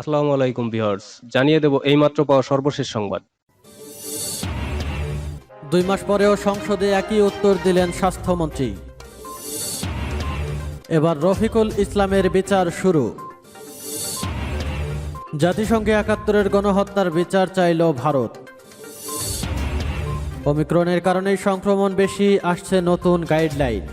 আসসালামু আলাইকুম ভিউয়ার্স, জানিয়ে দেব এইমাত্র পাওয়া সর্বশেষ সংবাদ। দুই মাস পরেও সংসদে একই উত্তর দিলেন স্বাস্থ্যমন্ত্রী। এবার রফিকুল ইসলামের বিচার শুরু। জাতিসংঘে একাত্তরের গণহত্যার বিচার চাইল ভারত। অমিক্রণের কারণেই সংক্রমণ বেশি, আসছে নতুন গাইডলাইন।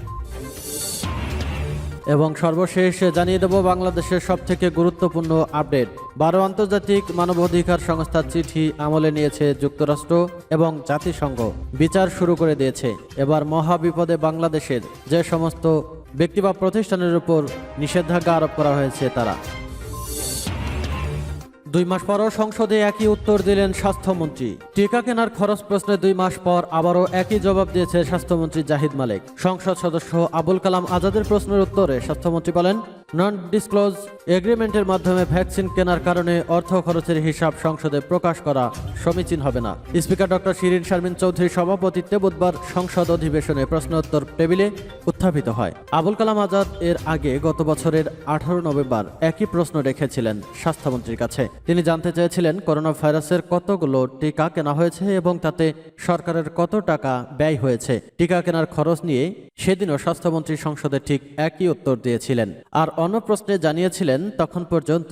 এবং সর্বশেষ জানিয়ে দেব বাংলাদেশের সবথেকে গুরুত্বপূর্ণ আপডেট। বারো আন্তর্জাতিক মানবাধিকার সংস্থার চিঠি আমলে নিয়েছে যুক্তরাষ্ট্র এবং জাতিসংঘ। বিচার শুরু করে দিয়েছে। এবার মহাবিপদে বাংলাদেশের যে সমস্ত ব্যক্তি বা প্রতিষ্ঠানের উপর নিষেধাজ্ঞা আরোপ করা হয়েছে তারা। দুই মাস পরও সংসদে একই উত্তর দিলেন স্বাস্থ্যমন্ত্রী। টিকা কেনার খরচ প্রশ্নে দুই মাস পর আবারও একই জবাব দিয়েছে স্বাস্থ্যমন্ত্রী জাহিদ মালিক। সংসদ সদস্য আবুল কালাম আজাদের প্রশ্নের উত্তরে স্বাস্থ্যমন্ত্রী বলেন নন ডিসক্লোজ এগ্রিমেন্টের মাধ্যমে ভ্যাকসিন কেনার কারণে অর্থ খরচের হিসাব সংসদে প্রকাশ করা সমীচীন হবে না। স্পিকার ডক্টর শিরিন শারমিন চৌধুরীর সভাপতিত্বে বুধবার সংসদ অধিবেশনে প্রশ্নোত্তর টেবিলে উত্থাপিত হয়। আবুল কালাম আজাদ এর আগে গত বছরের আঠারো নভেম্বর একই প্রশ্ন রেখেছিলেন স্বাস্থ্যমন্ত্রীর কাছে। তিনি জানতে চেয়েছিলেন করোনা ভাইরাসের কতগুলো টিকা কেনা হয়েছে এবং তাতে সরকারের কত টাকা ব্যয় হয়েছে। টিকা কেনার খরচ নিয়ে সেদিনও স্বাস্থ্যমন্ত্রী সংসদে ঠিক একই উত্তর দিয়েছিলেন। আর অন্য প্রশ্নে জানিয়েছিলেন, তখন পর্যন্ত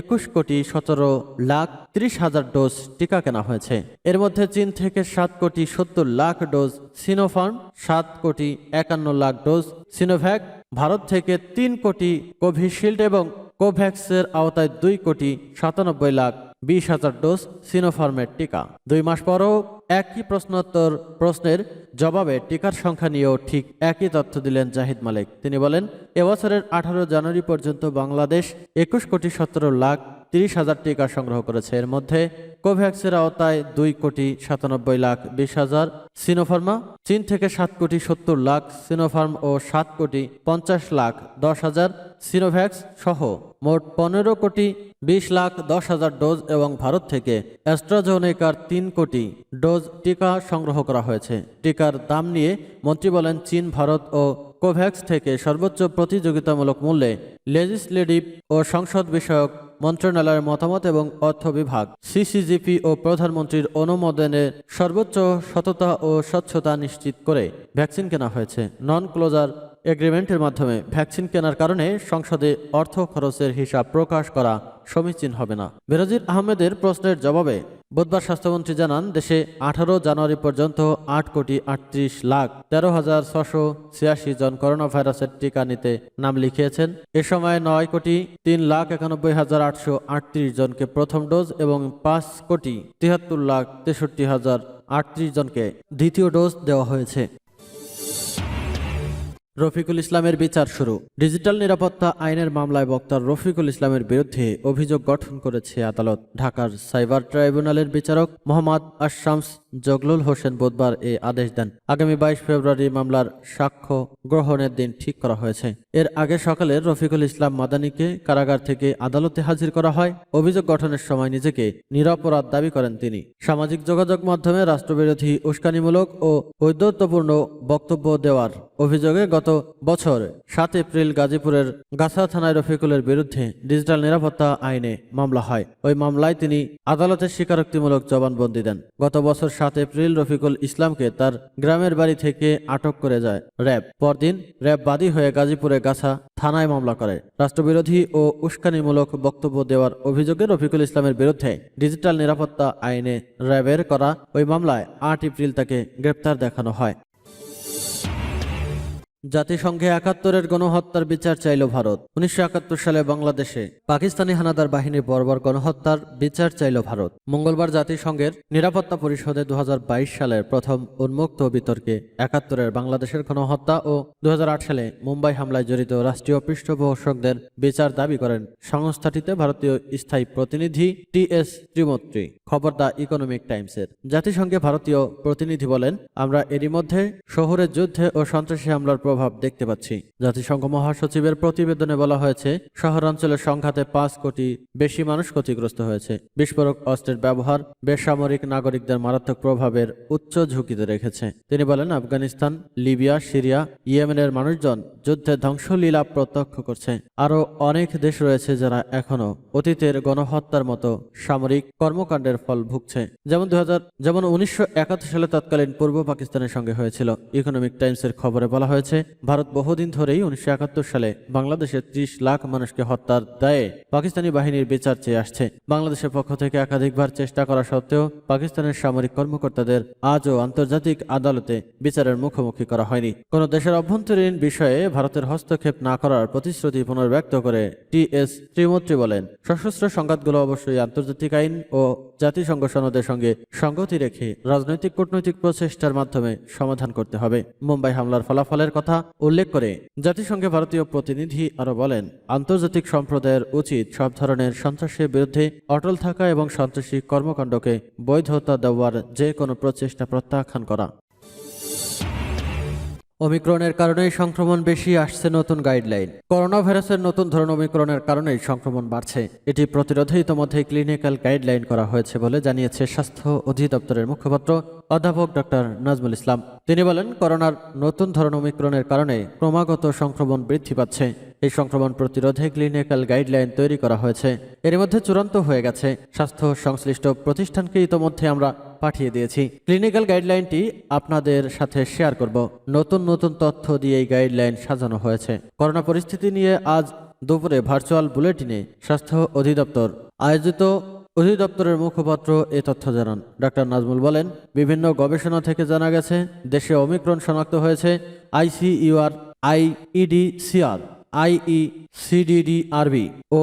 একুশ কোটি সতেরো লাখ ত্রিশ হাজার ডোজ টিকা কেনা হয়েছে। এর মধ্যে চীন থেকে সাত কোটি সত্তর লাখ ডোজ সিনোফার্ম, সাত কোটি একান্ন লাখ ডোজ সিনোভ্যাক, ভারত থেকে তিন কোটি কোভিশিল্ড এবং কোভ্যাক্সের আওতায় দুই কোটি সাতানব্বই লাখ বিশ হাজার ডোজ সিনোফার্মের টিকা। দুই মাস পরও একই প্রশ্নোত্তর, প্রশ্নের জবাবে টিকার সংখ্যা নিয়েও ঠিক একই তথ্য দিলেন জাহিদ মালিক। তিনি বলেন এবছরের আঠারো জানুয়ারি পর্যন্ত বাংলাদেশ একুশ কোটি সতেরো লাখ তিরিশ হাজার টিকা সংগ্রহ করেছে। এর মধ্যে কোভ্যাক্সের আওতায় দুই কোটি সাতানব্বই লাখ বিশ হাজার, সিনোফার্মা চীন থেকে সাত কোটি সত্তর লাখ, সিনোফার্ম ও সাত কোটি পঞ্চাশ লাখ দশ হাজার, সিনোভ্যাক্স সহ মোট পনেরো কোটি বিশ লাখ দশ হাজার ডোজ এবং ভারত থেকে অ্যাস্ট্রাজেনেকার তিন কোটি ডোজ টিকা সংগ্রহ করা হয়েছে। টিকার দাম নিয়ে মন্ত্রী বলেন, চীন, ভারত ও কোভ্যাক্স থেকে সর্বোচ্চ প্রতিযোগিতামূলক মূল্যে লেজিসলেটিভ ও সংসদ বিষয়ক মন্ত্রণালয়ের মতামত এবং অর্থ বিভাগ। সিসিজিপি ও প্রধানমন্ত্রীর অনুমোদনে সর্বোচ্চ সততা ও স্বচ্ছতা নিশ্চিত করে ভ্যাকসিন কেনা হয়েছে। নন ক্লোজার এগ্রিমেন্টের মাধ্যমে ভ্যাকসিন কেনার কারণে সংসদে অর্থ খরচের হিসাব প্রকাশ করা সমীচীন হবে না। বেরজির আহমেদের প্রশ্নের জবাবে বুধবার স্বাস্থ্যমন্ত্রী জানান, দেশে আঠারো জানুয়ারি পর্যন্ত আট কোটি আটত্রিশ লাখ তেরো হাজার ছশো ছিয়াশি জন করোনা ভাইরাসের টিকা নিতে নাম লিখিয়েছেন। এ সময় নয় কোটি তিন লাখ একানব্বই হাজার আটশো আটত্রিশ জনকে প্রথম ডোজ এবং পাঁচ কোটি তিয়াত্তর লাখ তেষট্টি হাজার আটত্রিশ জনকে দ্বিতীয় ডোজ দেওয়া হয়েছে। রফিকুল ইসলামের বিচার শুরু। ডিজিটাল নিরাপত্তা আইনের মামলায় বক্তা রফিকুল ইসলামের বিরুদ্ধে অভিযোগ গঠন করেছে আদালত। ঢাকার সাইবার ট্রাইব্যুনালের বিচারক মোহাম্মদ আশামস জগলুল হোসেন বুধবার এ আদেশ দেন। আগামী বাইশ ফেব্রুয়ারি মামলার সাক্ষ্য গ্রহণের দিন ঠিক করা হয়েছে। এর আগে সকালে রফিকুল ইসলাম মাদানিকে কারাগার থেকে আদালতে হাজির করা হয়। অভিযোগ গঠনের সময় নিজেকে নিরপরাধ দাবি করেন তিনি। সামাজিক যোগাযোগ মাধ্যমে রাষ্ট্রবিরোধী উস্কানিমূলক ও ঔদ্ধত্যপূর্ণ বক্তব্য দেওয়ার অভিযোগে গত বছর সাত এপ্রিল গাজীপুরের গাছা থানায় রফিকুলের বিরুদ্ধে ডিজিটাল নিরাপত্তা আইনে মামলা হয়। ওই মামলায় তিনি আদালতের স্বীকারোক্তিমূলক জবানবন্দি দেন। গত বছর সাত এপ্রিল রফিকুল ইসলামকে তার গ্রামের বাড়ি থেকে আটক করে যায় র্যাব। পরদিন র্যাব বাদী হয়ে গাজীপুরে গাছা থানায় মামলা করে। রাষ্ট্রবিরোধী ও উস্কানিমূলক বক্তব্য দেওয়ার অভিযোগে রফিকুল ইসলামের বিরুদ্ধে ডিজিটাল নিরাপত্তা আইনে র্যাবের করা ওই মামলায় আট এপ্রিল তাকে গ্রেপ্তার দেখানো হয়। জাতিসংঘে একাত্তরের গণহত্যার বিচার চাইল ভারত। উনিশশো একাত্তর সালে বাংলাদেশে পাকিস্তানি হানাদার বাহিনীর বর্বর গণহত্যার বিচার চাইল ভারত। মঙ্গলবার জাতিসংঘের নিরাপত্তা পরিষদে দু সালের প্রথম উন্মুক্ত বিতর্কে একাত্তরের বাংলাদেশের গণহত্যা ও দু সালে মুম্বাই হামলায় জড়িত রাষ্ট্রীয় পৃষ্ঠপোষকদের বিচার দাবি করেন সংস্থাটিতে ভারতীয় স্থায়ী প্রতিনিধি টি এস ত্রিমত্রী খবর দ্য ইকোনমিক টাইমসের। জাতিসংঘে ভারতীয় প্রতিনিধি বলেন, আমরা এরই মধ্যে শহরের যুদ্ধে ও সন্ত্রাসী হামলার প্রভাব দেখতে পাচ্ছি। জাতিসংঘ মহাসচিবের প্রতিবেদনে বলা হয়েছে, শহরাঞ্চলের সংঘাতে পাঁচ কোটি বেশি মানুষ ক্ষতিগ্রস্ত হয়েছে। বিস্ফোরক অস্ত্রের ব্যবহার বেসামরিক নাগরিকদের মারাত্মক প্রভাবের উচ্চ ঝুঁকিতে রেখেছে। তিনি বলেন, আফগানিস্তান, লিবিয়া, সিরিয়া, ইয়েমেনের মানুষজন যুদ্ধে ধ্বংসলীলা প্রত্যক্ষ করছে। আরও অনেক দেশ রয়েছে যারা এখনও অতীতের গণহত্যার মতো সামরিক কর্মকাণ্ডের ফল ভুগছে। যেমন দুই হাজার যেমন উনিশশো একাত্তর সালে তৎকালীন পূর্ব পাকিস্তানের সঙ্গে হয়েছিল। ইকোনমিক টাইমসের খবরে বলা হয়েছে ভারত বহুদিন ধরেই উনিশশো সালে বাংলাদেশের ত্রিশ লাখ মানুষকে হত্যার দায়ে পাকিস্তানি বাহিনীর বিচার চেয়ে আসছে। বাংলাদেশের পক্ষ থেকে একাধিকবার চেষ্টা করা সত্ত্বেও পাকিস্তানের সামরিক কর্মকর্তাদের আজও আন্তর্জাতিক আদালতে বিচারের মুখোমুখি করা হয়নি। কোন দেশের অভ্যন্তরীণ বিষয়ে ভারতের হস্তক্ষেপ না করার প্রতিশ্রুতি পুনর্ব্যক্ত করে টি এস ত্রিমূর্তি বলেন। সশস্ত্র সংঘাতগুলো অবশ্যই আন্তর্জাতিক আইন ও জাতিসংঘ সনদের সঙ্গে সঙ্গতি রেখে রাজনৈতিক কূটনৈতিক প্রচেষ্টার মাধ্যমে সমাধান করতে হবে। মুম্বাই হামলার ফলাফলের কথা উল্লেখ করে জাতিসংঘে ভারতীয় প্রতিনিধি আরও বলেন, আন্তর্জাতিক সম্প্রদায়ের উচিত সব ধরনের সন্ত্রাসের বিরুদ্ধে অটল থাকা এবং সন্ত্রাসী কর্মকাণ্ডকে বৈধতা দেওয়ার যে কোনো প্রচেষ্টা প্রত্যাখ্যান করা। ওমিক্রনের কারণেই সংক্রমণ বেশি আসছে নতুন গাইডলাইন করোনা ভাইরাসের নতুন ধরন ওমিক্রনের কারণেই সংক্রমণ বাড়ছে। এটি প্রতিরোধে ইতোমধ্যে ক্লিনিক্যাল গাইডলাইন করা হয়েছে বলে জানিয়েছে স্বাস্থ্য অধিদপ্তরের মুখপাত্র অধ্যাপক ডক্টর নাজমুল ইসলাম। তিনি বলেন, করোনার নতুন ধরন ওমিক্রনের কারণে ক্রমাগত সংক্রমণ বৃদ্ধি পাচ্ছে। এই সংক্রমণ প্রতিরোধে ক্লিনিক্যাল গাইডলাইন তৈরি করা হয়েছে। এর মধ্যে চূড়ান্ত হয়ে গেছে। স্বাস্থ্য সংশ্লিষ্ট প্রতিষ্ঠানকে ইতোমধ্যে আমরা পাঠিয়ে দিয়েছি। ক্লিনিক্যাল গাইডলাইনটি আপনাদের সাথে শেয়ার করব। নতুন নতুন তথ্য দিয়ে এই গাইডলাইন সাজানো হয়েছে। করোনা পরিস্থিতি নিয়ে আজ দুপুরে ভার্চুয়াল বুলেটিনে স্বাস্থ্য অধিদপ্তর আয়োজিত অধিদপ্তরের মুখপাত্র এ তথ্য জানান। ডাক্তার নাজমুল বলেন, বিভিন্ন গবেষণা থেকে জানা গেছে, দেশে অমিক্রণ শনাক্ত হয়েছে আইসিইউআর আইইডিসিআর আইই সিডিডিআরবি ও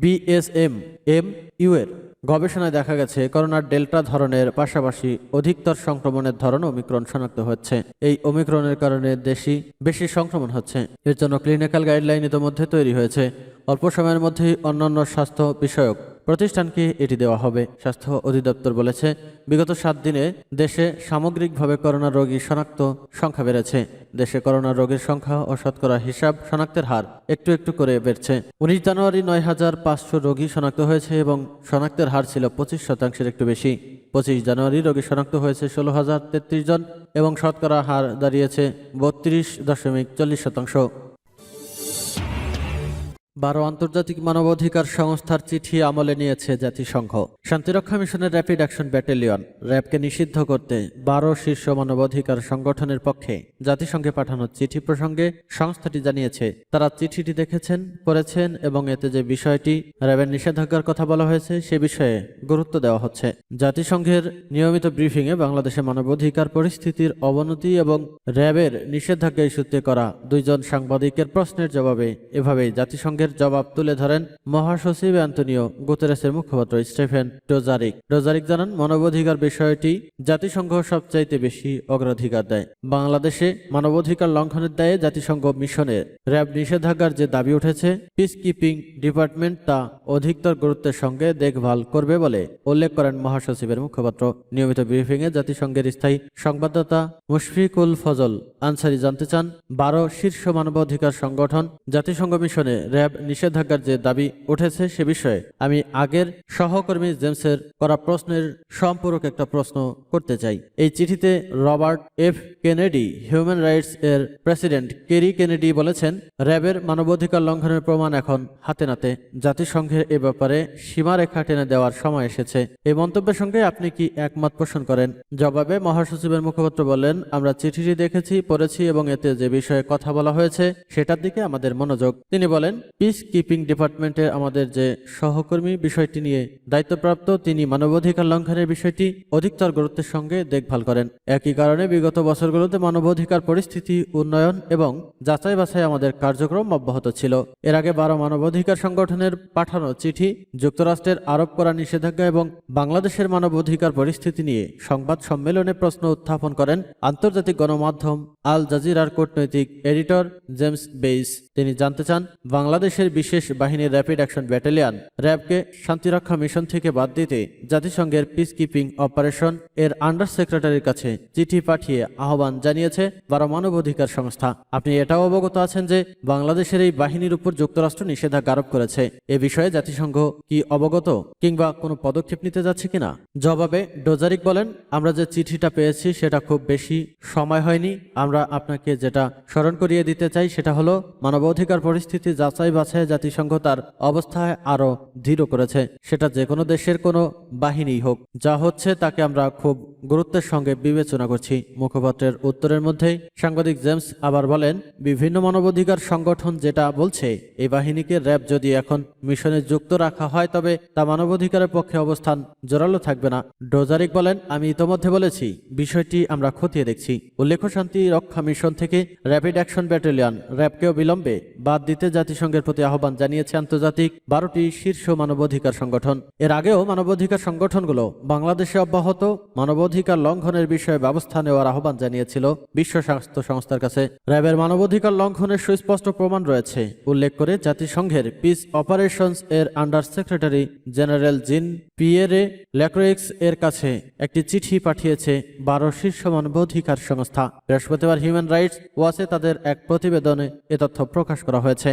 বিএসএম এম ইউ এর। গবেষণায় দেখা গেছে, করোনার ডেল্টা ধরনের পাশাপাশি অধিকতর সংক্রমণের ধরন ওমিক্রণ শনাক্ত হচ্ছে। এই ওমিক্রণের কারণে দেশি বেশি সংক্রমণ হচ্ছে। এর জন্য ক্লিনিক্যাল গাইডলাইন ইতিমধ্যে তৈরি হয়েছে। অল্প সময়ের মধ্যেই অন্যান্য স্বাস্থ্য বিষয়ক প্রতিষ্ঠানকে এটি দেওয়া হবে। স্বাস্থ্য অধিদপ্তর বলেছে, বিগত সাত দিনে দেশে সামগ্রিকভাবে করোনা রোগী শনাক্ত সংখ্যা বেড়েছে। দেশে করোনা রোগীর সংখ্যা ও শতকরা হিসাব শনাক্তের হার একটু একটু করে বেড়েছে। উনিশ জানুয়ারি নয় হাজার পাঁচশো রোগী শনাক্ত হয়েছে এবং শনাক্তের হার ছিল পঁচিশ শতাংশের একটু বেশি। পঁচিশ জানুয়ারি রোগী শনাক্ত হয়েছে ষোলো হাজার তেত্রিশ জন এবং শতকরা হার দাঁড়িয়েছে বত্রিশ দশমিক চল্লিশ শতাংশ। বারো আন্তর্জাতিক মানবাধিকার সংস্থার চিঠি আমলে নিয়েছে জাতিসংঘ। শান্তিরক্ষা মিশনের র্যাপিড অ্যাকশন ব্যাটালিয়ন। র্যাবকে নিষিদ্ধ করতে বারো শীর্ষ মানবাধিকার সংগঠনের পক্ষে জাতিসংঘে পাঠানো চিঠি প্রসঙ্গে সংস্থাটি জানিয়েছে, তারা চিঠিটি দেখেছেন, পড়েছেন এবং এতে যে বিষয়টি র্যাবের নিষেধাজ্ঞার কথা বলা হয়েছে সে বিষয়ে গুরুত্ব দেওয়া হচ্ছে। জাতিসংঘের নিয়মিত ব্রিফিংয়ে বাংলাদেশে মানবাধিকার পরিস্থিতির অবনতি এবং র্যাবের নিষেধাজ্ঞা ইস্যুতে করা দুইজন সাংবাদিকের প্রশ্নের জবাবে এভাবেই জাতিসংঘের জবাব তুলে ধরেন মহাসচিব অ্যান্তনিও গুতেরেসের মুখপাত্র স্টেফেন ডোজারিক। ডোজারিক জানান, মানবাধিকার বিষয়টি জাতিসংঘ সবচাইতে বেশি অগ্রাধিকার দেয়। বাংলাদেশে মানবাধিকার লঙ্ঘনের দায়ে জাতিসংঘ মিশনের র্যাব নিষেধাজ্ঞার যে দাবি উঠেছে পিস কিপিং ডিপার্টমেন্ট তা অধিকতর গুরুত্বের সঙ্গে দেখভাল করবে বলে উল্লেখ করেন মহাসচিবের মুখপাত্র। নিয়মিত ব্রিফিংয়ে জাতিসংঘের স্থায়ী সংবাদদাতা মুশফিকুল ফজল আনসারি জানতে চান, বারো শীর্ষ মানবাধিকার সংগঠন জাতিসংঘ মিশনে র্যাব নিষেধাজ্ঞার যে দাবি উঠেছে সে বিষয়ে আমি আগের সহকর্মী জেমসের করা প্রশ্নের সম্পূরক একটা প্রশ্ন করতে চাই। এই চিঠিতে Robert F. Kennedy, human rights এর প্রেসিডেন্ট কেরি কেনেডি বলেছেন, র্যাবের মানবাধিকার লঙ্ঘনের প্রমাণ এখন হাতে নাতে। জাতিসংঘের এ ব্যাপারে সীমারেখা টেনে দেওয়ার সময় এসেছে। এই মন্তব্যের সঙ্গে আপনি কি একমত পোষণ করেন? জবাবে মহাসচিবের মুখপাত্র বলেন আমরা চিঠিটি দেখেছি, পড়েছি এবং এতে যে বিষয়ে কথা বলা হয়েছে, সেটার দিকে আমাদের মনোযোগ। তিনি বলেন পিস কিপিং ডিপার্টমেন্টে আমাদের যে সহকর্মী বিষয়টি নিয়ে দায়িত্বপ্রাপ্ত, তিনি মানবাধিকার লঙ্ঘনের বিষয়টি অধিকতর গুরুত্বের সঙ্গে দেখভাল করেন। একই কারণে বিগত বছরগুলোতে মানবাধিকার পরিস্থিতি, উন্নয়ন এবং যাচাই বাছাই আমাদের কার্যক্রম অব্যাহত ছিল। এর আগে বারো মানবাধিকার সংগঠনের পাঠানো চিঠি, যুক্তরাষ্ট্রের আরোপ করা নিষেধাজ্ঞা এবং বাংলাদেশের মানবাধিকার পরিস্থিতি নিয়ে সংবাদ সম্মেলনে প্রশ্ন উত্থাপন করেন আন্তর্জাতিক গণমাধ্যম আল জাজিরার কূটনৈতিক এডিটর জেমস বেইস তিনি জানতে চান, বাংলাদেশ বাংলাদেশের বিশেষ বাহিনীর র্যাপিড অ্যাকশন ব্যাটালিয়ন, র্যাবকে শান্তিরক্ষা মিশন থেকে বাদ দিতে জাতিসংঘের পিস কিপিং অপারেশন এর আন্ডার সেক্রেটারির কাছে চিঠি পাঠিয়ে আহ্বান জানিয়েছে বারো মানবাধিকার সংস্থা। আপনি এটাও অবগত আছেন যে বাংলাদেশের এই বাহিনীর উপর যুক্তরাষ্ট্র নিষেধাজ্ঞা আরোপ করেছে। এ বিষয়ে জাতিসংঘ কি অবগত কিংবা কোনো পদক্ষেপ নিতে যাচ্ছে কিনা? জবাবে ডোজারিক বলেন, আমরা যে চিঠিটা পেয়েছি সেটা খুব বেশি সময় হয়নি। আমরা আপনাকে যেটা স্মরণ করিয়ে দিতে চাই সেটা হলো, মানবাধিকার পরিস্থিতি যাচাই বাছাই জাতিসংঘ তার অবস্থায় আরও দৃঢ় করেছে। সেটা যে কোনো দেশের কোনো বাহিনী হোক। যা হচ্ছে তাকে আমরা খুব গুরুত্বের সঙ্গে বিবেচনা করছি। মুখপাত্রের উত্তরের মধ্যেই সাংবাদিক জেমস আবার বলেন, বিভিন্ন মানবাধিকার সংগঠন যেটা বলছে, এই বাহিনীকে র্যাব যদি এখন মিশনে যুক্ত রাখা হয়, তবে তা মানবাধিকারের পক্ষে অবস্থান জোরালো থাকবে না। ডোজারিক বলেন, আমি ইতোমধ্যে বলেছি, বিষয়টি আমরা খতিয়ে দেখছি। উল্লেখ্য, শান্তি রক্ষা মিশন থেকে র্যাপিড অ্যাকশন ব্যাটালিয়ন র্যাবকেও বিলম্বে বাদ দিতে জাতিসংঘের প্রতি আহ্বান জানিয়েছে আন্তর্জাতিক বারোটি শীর্ষ মানবাধিকার সংগঠন। এর আগেও মানবাধিকার সংগঠনগুলো বাংলাদেশে অব্যাহত, মানবাধিকার লঙ্ঘনের বিষয়ে ব্যবস্থা নেওয়ার আহ্বান জানিয়েছিল বিশ্ব স্বাস্থ্য সংস্থার কাছে। র্যাবের মানবাধিকার লঙ্ঘনের সুস্পষ্ট প্রমাণ রয়েছে, উল্লেখ করে জাতিসংঘের পিস অপারেশনস এর under secretary general Jean Pierre Lacroix এর কাছে একটি চিঠি পাঠিয়েছে বারো শীর্ষ মানবাধিকার সংস্থা। বৃহস্পতিবার হিউম্যান রাইটস ওয়াচে তাদের এক প্রতিবেদনে এ তথ্য প্রকাশ করা হয়েছে।